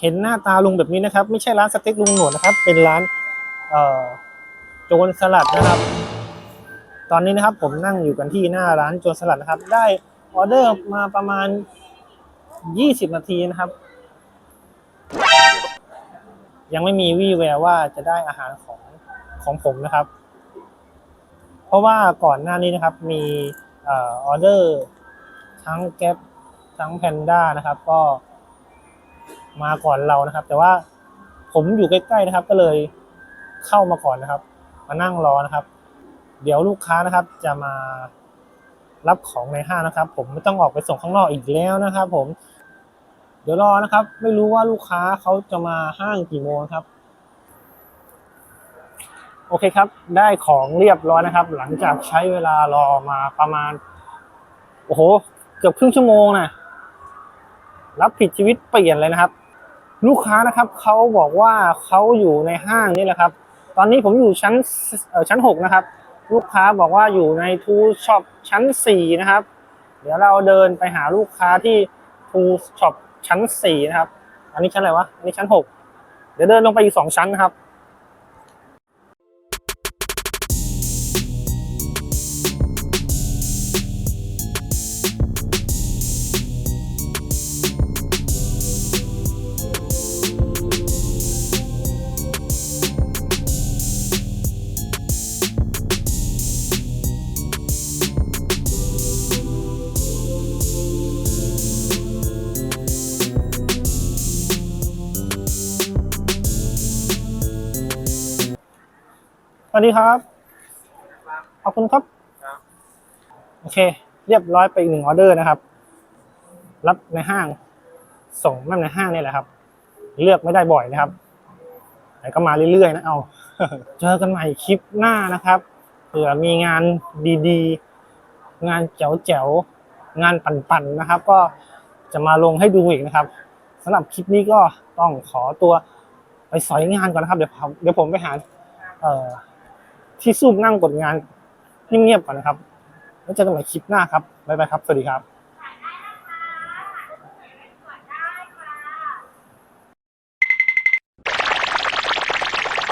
เห็นหน้าตาลุงแบบนี้นะครับ ไม่ใช่ร้านสเต็กลุงหนวดนะครับ เป็นร้านโจรสลัดนะครับ ตอนนี้นะครับผมนั่งอยู่กันที่หน้าร้านโจรสลัดนะครับ ได้ออเดอร์มาประมาณ 20 นาทีนะครับ ยังไม่มีวี่แววว่าจะได้อาหารของของผมนะครับ เพราะว่าก่อนหน้านี้นะครับ มีออเดอร์ทั้งแก๊ปทั้งแพนด้านะครับ ก็ มาก่อนเรานะครับ แต่ว่าผมอยู่ใกล้ๆนะครับ ก็เลยเข้ามาก่อนนะครับ มานั่งรอนะครับ เดี๋ยวลูกค้านะครับ จะมารับของในห้างนะครับ ผมไม่ต้องออกไปส่งข้างนอกอีกแล้วนะครับ ผม เดี๋ยวรอนะครับ ไม่รู้ว่าลูกค้าเขาจะมาห้างกี่โมงครับ โอเคครับ ได้ของเรียบร้อยนะครับ หลังจากใช้เวลารอมาประมาณ โอ้โห เกือบครึ่งชั่วโมงนะรับผิดชีวิตเปลี่ยนเลยนะครับ ลูกค้านะครับเขาบอกว่าเขาอยู่ในห้างนี่แหละครับ ตอนนี้ผมอยู่ชั้นเอ่อชั้นหกนะครับ ลูกค้าบอกว่าอยู่ในทูช็อปชั้นสี่นะครับ เดี๋ยวเราเดินไปหาลูกค้าที่ทูช็อปชั้นสี่นะครับ อันนี้ชั้นอะไรวะ อันนี้ชั้นหกเดี๋ยวเดินลงไปอีกสองชั้นนะครับ วัสดีครับ ขอบคุณครับ โอเค เรียบร้อยไปอีกหนึ่งออเดอร์นะครับ รับในห้าง ส่งแม่ในห้างนี่แหละครับ เลือกไม่ได้บ่อยนะครับ แต่ก็มาเรื่อยๆนะเอา เจอกันใหม่คลิปหน้านะครับ เผื่อมีงานดีๆ งานแจ๋วๆ งานปั่นๆ นะครับ ก็จะมาลงให้ดูอีกนะครับสำหรับคลิปนี้ก็ต้องขอตัวไปสอยงานก่อนนะครับ เดี๋ยวผมเดี๋ยวผมไปหา เอ่อ ที่ซูมนั่งกดงานเงียบๆก่อนนะครับ แล้วเจอกันใหม่คลิปหน้าครับบ๊ายบายครับ สวัสดีครับ